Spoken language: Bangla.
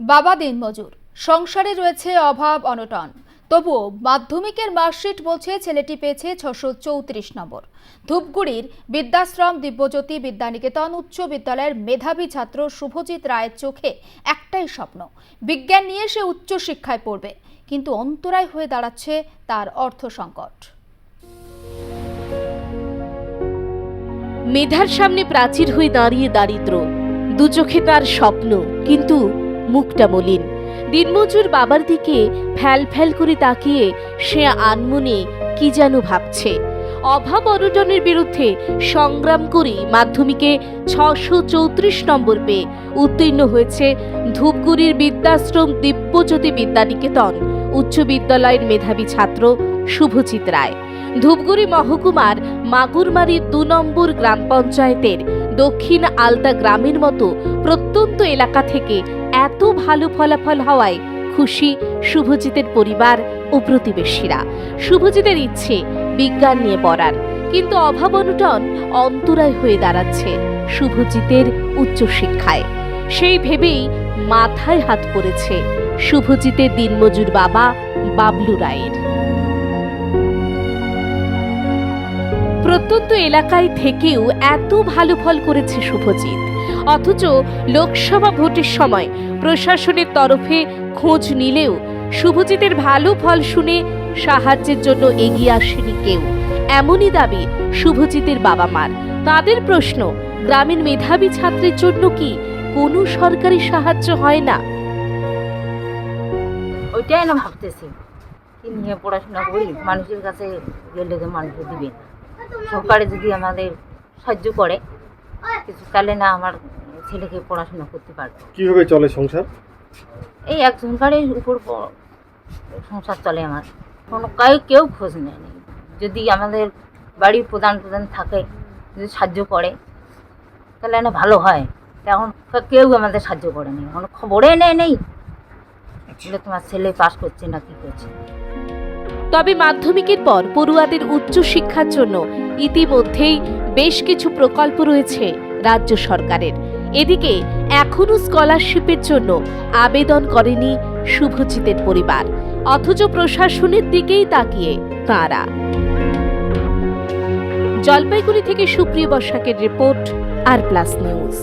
বাবা দিনমজুর। সংসারে রয়েছে অভাব, অনটন। তবুও মাধ্যমিকের মার্কশিট বলছে ছেলেটি পেয়েছে ছশো চৌত্রিশ নম্বর। ধূপগুড়ির বিদ্যাশ্রম দিব্যজ্যোতি বিদ্যানিকেতন উচ্চ বিদ্যালয়ের মেধাবী ছাত্র শুভজিৎ রায়ের চোখে একটাই স্বপ্ন, বিজ্ঞান নিয়ে সে উচ্চ শিক্ষায় পড়বে। কিন্তু অন্তরায় হয়ে দাঁড়াচ্ছে তার অর্থ সংকট। মেধার সামনে প্রাচীর হয়ে দাঁড়িয়ে দারিদ্র দু চোখে তার স্বপ্ন, কিন্তু মুখটা মলিন। দিনমজুর বাবার দিকে ফ্যাল ফ্যাল করে তাকিয়ে সে আনমনে কি যেন ভাবছে। অভাব অনটনের বিরুদ্ধে সংগ্রাম করে মাধ্যমিকে ছশো চৌত্রিশ নম্বর পেয়ে উত্তীর্ণ হয়েছে ধূপগুড়ির বিদ্যাশ্রম দিব্যজ্যোতি বিদ্যানিকেতন উচ্চ বিদ্যালয়ের মেধাবী ছাত্র শুভজিৎ রায়। ধূপগুড়ি মহকুমার মাগুরমারির দু নম্বর গ্রাম পঞ্চায়েতের দক্ষিণ আলতা গ্রামের মতো প্রত্যন্ত এলাকা থেকে এত ভালো ফলাফল হওয়ায় খুশি শুভজিতের পরিবার ও প্রতিবেশীরা। শুভজিতের ইচ্ছে বিজ্ঞান নিয়ে পড়ার, কিন্তু অভাব অনুটন অন্তরায় হয়ে দাঁড়াচ্ছে শুভজিতের উচ্চশিক্ষায়। সেই ভেবেই মাথায় হাত পড়েছে শুভজিতের দিনমজুর বাবা বাবলু রায়ের। প্রত্যন্ত এলাকায় থেকেও এত ভালো ফল করেছে শুভজিৎ। অথচ লোকসভা ভোটের সময় প্রশাসনের তরফে খোঁজ নিলেও শুভজিতের ভালো ফল শুনে সাহায্যের জন্য এগিয়ে আসেনি কেউ। এমনই দাবি শুভজিতের বাবা মার তাদের প্রশ্ন গ্রামীণ মেধাবী ছাত্রের জন্য কি কোনো সরকারি সাহায্য হয় না? ওইটাই না ভাবতেছি। কি নিয়ে পড়াশোনা করি? মানুষের কাছে গেলে মানুষ দিবে না। সরকারে যদি আমাদের সাহায্য করে কিছু তাহলে না আমার ছেলেকে পড়াশোনা করতে পারবে। কীভাবে চলে সংসার? এই এক একজনকারের উপর সংসার চলে আমার। কোনো কাউ কেউ খোঁজ নেয়নি যদি আমাদের বাড়ির প্রধান প্রধান থাকে যদি সাহায্য করে তাহলে না ভালো হয়। এখন কেউ আমাদের সাহায্য করেনি কোনো খবরে নেই। নেই বলে তোমার ছেলে পাস করছে না কি করছে। তবে মাধ্যমিকের পর পড়ুয়াদের উচ্চ শিক্ষার জন্য ইতিমধ্যেই বেশ কিছু প্রকল্প রয়েছে রাজ্য সরকারের। এদিকে এখনও স্কলারশিপের জন্য আবেদন করেনি শুভজিতের পরিবার, অথচ প্রশাসনের দিকেই তাকিয়ে তাঁরা। জলপাইগুড়ি থেকে সুপ্রিয় বসাকের রিপোর্ট আর প্লাস নিউজ।